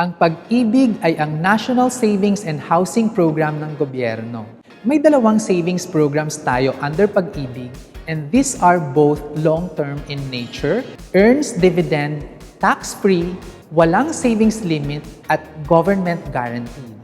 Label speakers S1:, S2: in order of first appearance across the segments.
S1: Ang pag-ibig ay ang National Savings and Housing Program ng gobyerno. May dalawang savings programs tayo under pag-ibig and these are both long-term in nature, earns dividend, tax-free, walang savings limit at government guaranteed.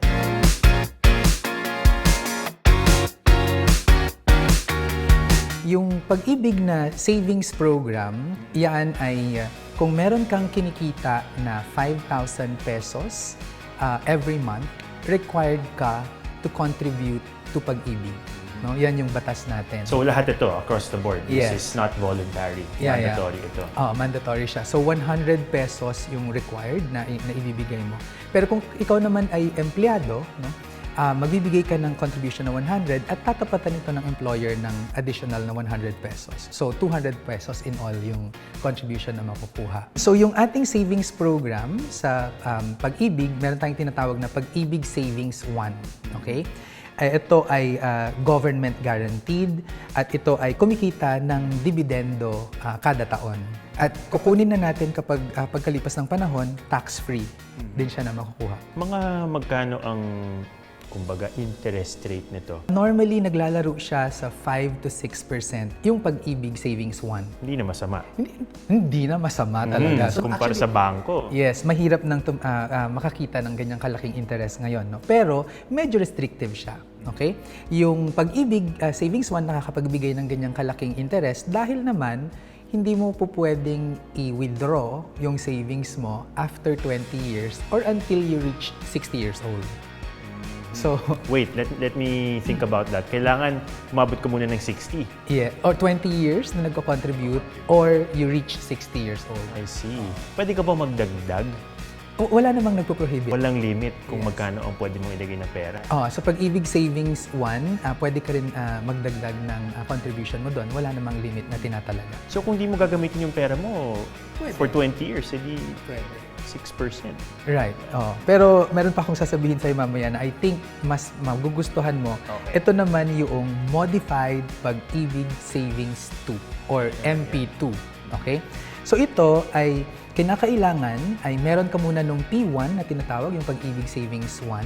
S1: Yung pag-ibig na savings program, yan ay uh, kung meron kang kinikita na 5,000 pesos uh, every month, required ka to contribute to pag-ibig. No? Yan yung batas natin.
S2: So lahat ito across the board. This
S1: Yes.
S2: is not voluntary.
S1: Yeah, yeah.
S2: mandatory ito.
S1: Oh, mandatory siya. So 100 pesos yung required na, na ibibigay mo. Pero kung ikaw naman ay empleyado, no? Ah, magbibigay ka ng contribution na 100 at tatapatan ito ng employer ng additional na 100 pesos. So 200 pesos in all yung contribution na makukuha. So yung ating savings program sa um, pag-ibig, meron tayong tinatawag na Pag-ibig Savings 1. Okay? Eh, ito ay ah, government guaranteed at ito ay kumikita ng dividendo ah, kada taon. At kukunin na natin kapag ah, pagkalipas ng panahon, tax-free din siya na makukuha.
S2: Mga magkano ang kumbaga interest rate nito?
S1: Normally, naglalaro siya sa 5 to 6% yung pag-ibig savings 1.
S2: Hindi na masama.
S1: Hindi, hindi na masama talaga.
S2: Mm,
S1: So,
S2: kumpara
S1: actually,
S2: sa bangko.
S1: Yes, mahirap nang tum- ah, ah, makakita ng ganyang kalaking interest ngayon. No? Pero medyo restrictive siya. Okay? Yung pag-ibig ah, savings one nakakapagbigay ng ganyang kalaking interest dahil naman hindi mo po pwedeng i-withdraw yung savings mo after 20 years or until you reach 60 years old. So,
S2: Wait, let, let me think about that. Kailangan umabot ko muna ng 60.
S1: yeah, or 20 years na nagko-contribute or you reach 60 years old.
S2: I see. Pwede ka ba magdagdag?
S1: Wala namang nagpo-prohibit.
S2: Walang limit kung
S1: Yes.
S2: magkano ang pwede mong ilagay na pera.
S1: Oh, sa pag-ibig savings 1, ah, pwede ka rin ah, magdagdag ng ah, contribution mo doon. Wala namang limit na tinatalaga.
S2: So kung di mo gagamitin yung pera mo
S1: Pwede.
S2: for 20 years, edi
S1: Pwede.
S2: 6%.
S1: Right. Oh. Pero meron pa akong sasabihin sa'yo mamaya na I think mas magugustuhan mo.
S2: Okay.
S1: Ito naman yung Modified Pag-ibig Savings 2 or MP2. Okay? So ito ay kinakailangan ay meron ka muna nung P1 na tinatawag yung Pag-ibig Savings 1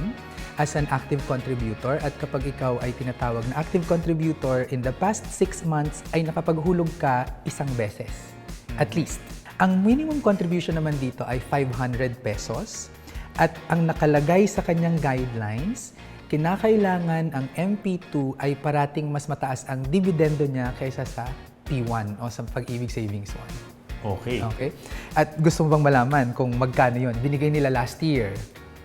S1: as an active contributor at kapag ikaw ay tinatawag na active contributor in the past 6 months ay nakapaghulog ka isang beses. At least. Ang minimum contribution naman dito ay 500 pesos at ang nakalagay sa kanyang guidelines, kinakailangan ang MP2 ay parating mas mataas ang dividendo niya kaysa sa P1 o sa Pag-ibig Savings 1.
S2: Okay.
S1: Okay? At gusto mo bang malaman kung magkano yon? Binigay nila last year,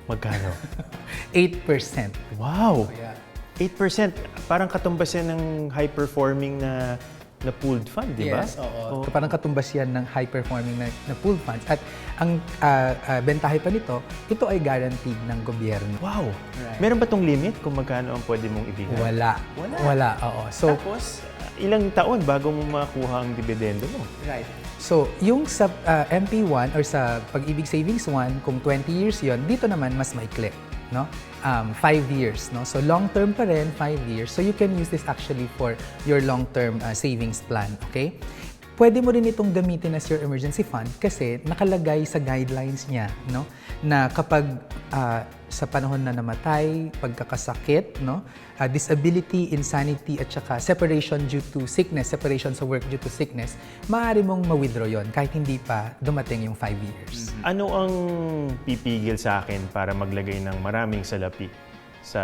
S2: Magkano?
S1: 8%.
S2: wow!
S1: Yeah.
S2: 8%. Parang katumbas yan ng high-performing na na pooled fund, di ba?
S1: Yes, oo. Parang katumbas yan ng high-performing na, na pool funds. At ang ah, ah, bentahe pa nito, ito ay guaranteed ng gobyerno.
S2: Wow!
S1: Right.
S2: Meron ba tong limit kung magkano ang pwede mong ibigay?
S1: Wala.
S2: Wala.
S1: Wala, oo. So,
S2: Tapos, ilang taon bago mo makuha ang dividendo mo?
S1: Right. So, yung sa uh, MP1 or sa Pag-ibig Savings 1, kung 20 years yon dito naman mas maikli. No? Um, 5 years. No? So, long-term pa rin, 5 years. So, you can use this actually for your long-term uh, savings plan. Okay? Pwede mo rin itong gamitin as your emergency fund kasi nakalagay sa guidelines niya no? Na kapag ah, sa panahon na namatay, pagkakasakit, no, ah, disability, insanity at saka separation due to sickness, separation sa work due to sickness, maaari mong ma-withdraw 'yon kahit hindi pa dumating yung 5 years.
S2: Ano ang pipigil sa akin para maglagay ng maraming salapi sa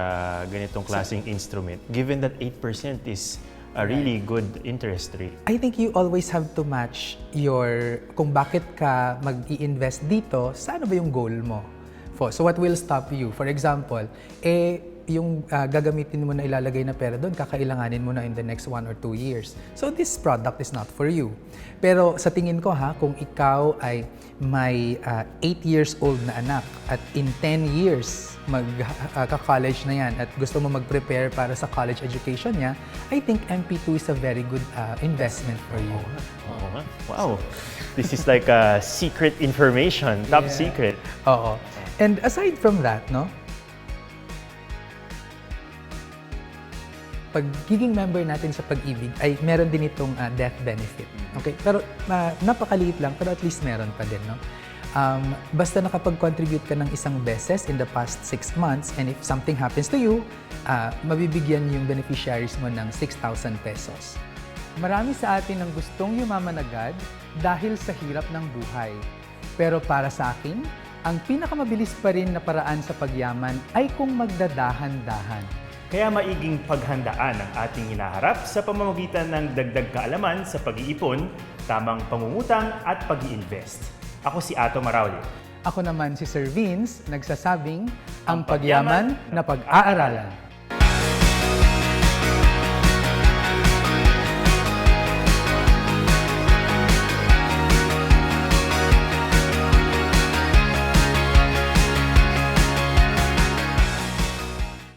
S2: ganitong klaseng instrument? Given that 8% is a really good interest rate?
S1: I think you always have to match your kung bakit ka mag-i-invest dito, sa ano ba yung goal mo? For, so what will stop you? For example, eh yung ah, gagamitin mo na ilalagay na pera doon, kakailanganin mo na in the next one or two years. So this product is not for you. Pero sa tingin ko ha, kung ikaw ay may 8 years old na anak at in 10 years mag-college na yan at gusto mo mag-prepare para sa college education niya, I think MP2 is a very good ah, investment for you.
S2: Oo nga. Wow! This is like a secret information, top
S1: Yeah.
S2: secret.
S1: Oo. And aside from that, no? Pagiging member natin sa pag-ibig ay meron din itong ah, death benefit. Okay? Pero ah, napakaliit lang, pero at least meron pa din, no? Um, basta nakapag-contribute ka ng isang beses in the past six months and if something happens to you, ah, mabibigyan yung beneficiaries mo ng 6,000 pesos. Marami sa atin ang gustong yumaman agad dahil sa hirap ng buhay. Pero para sa akin, ang pinakamabilis pa rin na paraan sa pagyaman ay kung magdadahan-dahan.
S2: Kaya maiging paghandaan ang ating hinaharap sa pamamagitan ng dagdag kaalaman sa pag-iipon, tamang pangungutang at pag invest Ako si Ato Marauli.
S1: Ako naman si Sir Vince, nagsasabing, ang pagyaman na pag-aaralan.